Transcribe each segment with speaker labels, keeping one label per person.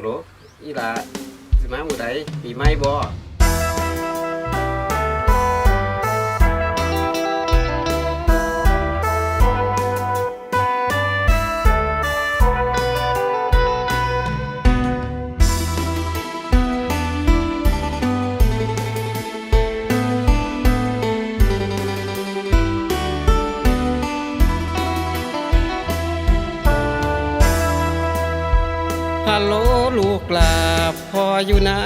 Speaker 1: ฮัลโหลอีหลาสิมาหมู่ใดปีใหม่บ่ ลูกลาบพออยู่นา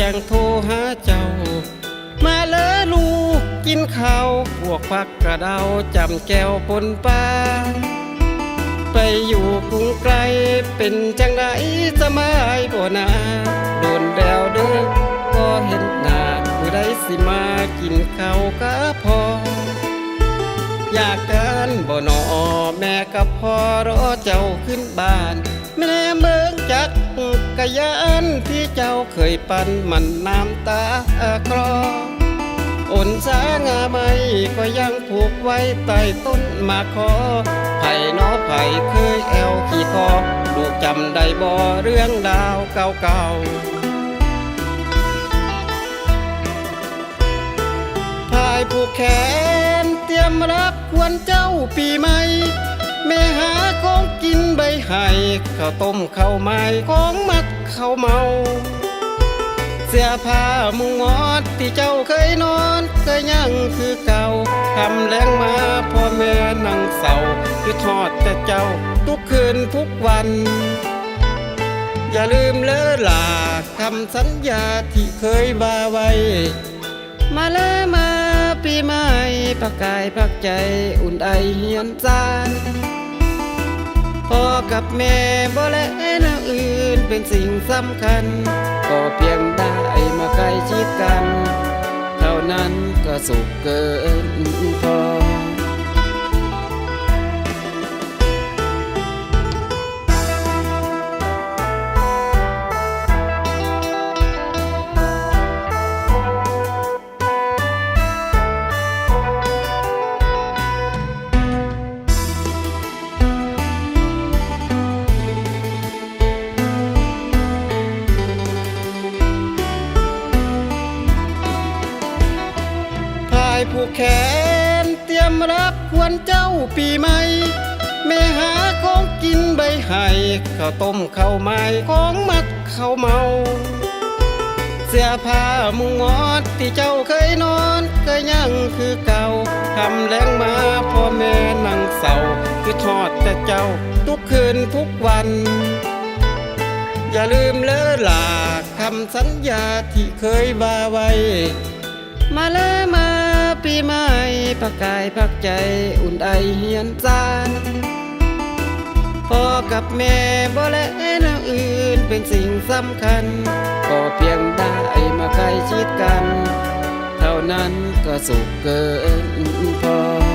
Speaker 1: จังโทรหาเจ้า มาเลยลูกกินข้าวพวกพักกระเดาจำแก้วปนปลาไปอยู่กรุงไกลเป็นจังไดสมายบ่นาโดนแดวเด้อก็เห็นหน้าผู้ใดสิมากินข้าวก็พอ อยากกันบ่นอแม่กับพ่อรอเจ้าขึ้นบ้าน แม่เมืองจักกยานที่เจ้าเคยปั่นมันน้ำตากรออนสางาไม่ก็ยังผูกไว้ใต้ต้นมาคอไผ่นอไผ่เคยแอวขี่คอลูกจำได้บ่เรื่องดาวเก่าๆพายผูกแขนเตรียมรับควรเจ้าปีใหม่ แม่หาของกินใบไห้ข้าวต้มข้าวไม้ของมักข้าวเมา เสื้อผ้ามุงงอดที่เจ้าเคยนอนเคยยังคือเก่าทำแรงมาพ่อแม่นั่งเศร้าคือทอดแต่เจ้าทุกคืนทุกวัน อย่าลืมเลอหลาคำสัญญาที่เคยบาไว้ มาแล้วมาปีใหม่ปักกายปักใจอุ่นไอเฮียนจาน กับแม่บ่และนางอื่นเป็นสิ่งสำคัญ ก็เพียงได้มาใกล้ชิดกัน เท่านั้นก็สุขเกินายผูกแขน เตรียมรับควรเจ้าปีใหม่แม่หาของกินใบไห้ข้าวต้มข้าวไม้ของมักข้าวเมา เสื้อผ้ามุงงอดที่เจ้าเคยนอนเคยยังคือเก่าทำแรงมาพ่อแม่นั่งเศร้าคือทอดแต่เจ้าทุกคืนทุกวัน อย่าลืมเลอหลาคำสัญญาที่เคยบาไว้ มาแล้ ไม่ผักกายผักใจอุ่นไอเฮียนจานพ่อกับแม่บ่และนางอื่นเป็นสิ่งสำคัญ ก็เพียงได้มาใกล้ชิดกัน เท่านั้นก็สุขเกินพอ